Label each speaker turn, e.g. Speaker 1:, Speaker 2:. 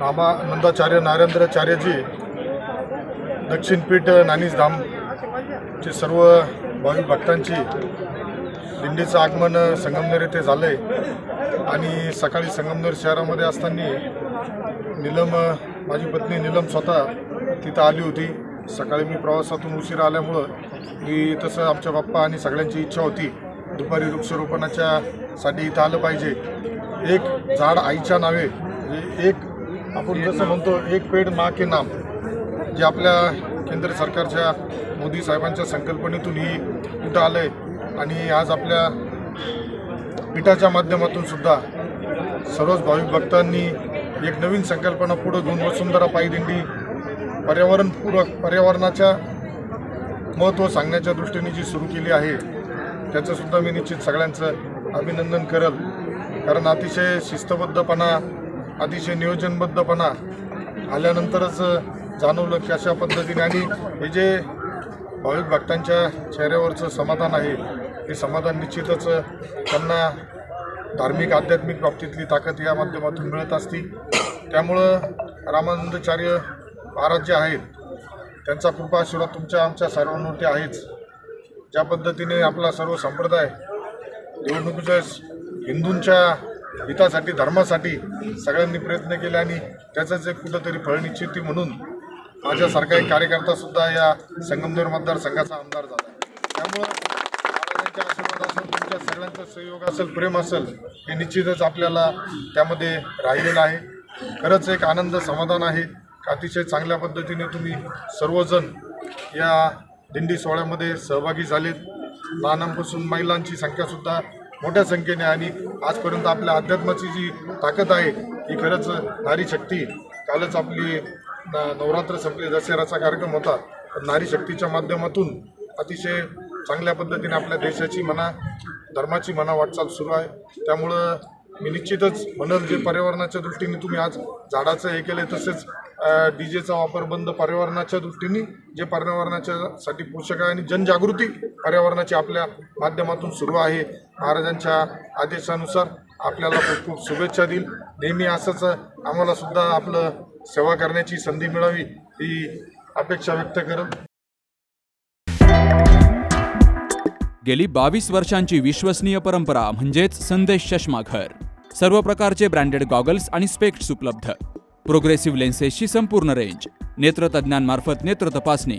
Speaker 1: रामानंदाचार्य नारेंद्राचार्यजी दक्षिणपीठ धामचे सर्व भाविक भक्तांची दिंडीचं आगमन संगमनेर येथे झालं आहे आणि सकाळी संगमनेर शहरामध्ये असताना निलम माझी पत्नी निलम स्वतः तिथं आली होती. सकाळी मी प्रवासातून उशीर आल्यामुळं मी तसं आमच्या बाप्पा आणि सगळ्यांची इच्छा होती दुपारी वृक्षारोपणाच्यासाठी इथं आलं पाहिजे. एक झाड आईच्या नावे म्हणजे एक आपण जसं म्हणतो एक पेड मा के नाम जे आपल्या केंद्र सरकारच्या मोदी साहेबांच्या संकल्पनेतून ही कुठं आलं आहे आणि आज आपल्या पीठाच्या माध्यमातून सुद्धा सर्वच भाविक भक्तांनी एक नवीन संकल्पना पुढं घेऊन वसुंधरा पायी दिंडी पर्यावरणपूरक पर्यावरणाच्या महत्त्व सांगण्याच्या दृष्टीने जी सुरू केली आहे त्याचंसुद्धा मी निश्चित सगळ्यांचं अभिनंदन करल. कारण अतिशय शिस्तबद्धपणा अतिशय नियोजनबद्धपणा आल्यानंतरच जाणवलं की अशा पद्धतीने आणि हे जे भाविक भक्तांच्या चेहऱ्यावरचं समाधान आहे हे समाधान निश्चितच त्यांना धार्मिक आध्यात्मिक बाबतीतली ताकद या माध्यमातून मिळत असती. त्यामुळं रामानंदाचार्य महाराज जे आहेत त्यांचा कृपा आशीर्वाद तुमच्या आमच्या सर्वांवरती आहेच. ज्या पद्धतीने आपला सर्व संप्रदाय निवडणुकीच्या हिंदूंच्या हितासाठी धर्मासाठी सगळ्यांनी प्रयत्न केले आणि त्याचंच एक कुठंतरी फळ निश्चिती म्हणून माझ्यासारखा एक कार्यकर्ता सुद्धा या संगमनेर मतदारसंघाचा आमदार झाला त्यामुळं आशीर्वाद असेल तुमच्या सगळ्यांचा सहयोग असेल प्रेम असेल हे निश्चितच आपल्याला त्यामध्ये राहिलेलं आहे. खरंच एक आनंद समाधान आहे. अतिशय चांगल्या पद्धतीने तुम्ही सर्वजण या दिंडी सोहळ्यामध्ये सहभागी झालेत. लहानांपासून महिलांची संख्यासुद्धा मोठ्या संख्येने आणि आजपर्यंत आपल्या अध्यात्माची जी ताकद आहे ही खरंच नारी शक्ती. कालच आपली न- नवरात्र संपली दशहराचा कार्यक्रम होता. नारी शक्तीच्या माध्यमातून अतिशय चांगल्या पद्धतीने आपल्या देशाची म्हणा धर्माची म्हणा वाटचाल सुरू आहे. त्यामुळं मी निश्चितच म्हणल जे पर्यावरणाच्या दृष्टीने तुम्ही आज झाडाचं हे केलं तसेच डी जेचा वापर बंद पर्यावरणाच्या दृष्टीने जे पर्यावरणाच्या साठी पोषक आहे आणि जनजागृती पर्यावरणाची आपल्या माध्यमातून सुरू आहे. महाराजांच्या आदेशानुसार आपल्याला खूप खूप शुभेच्छा देईल. नेहमी असंच आम्हाला सुद्धा आपलं सेवा करण्याची संधी मिळावी ही अपेक्षा व्यक्त करत.
Speaker 2: गेली बावीस वर्षांची विश्वसनीय परंपरा म्हणजेच संदेश चष्माघर सर्व प्रकारचे ब्रँडेड गॉगल्स आणि स्पेक्ट्स उपलब्ध. प्रोग्रेसिव्ह लेन्सेसची संपूर्ण रेंज नेत्रतज्ञांमार्फत नेत्र तपासणी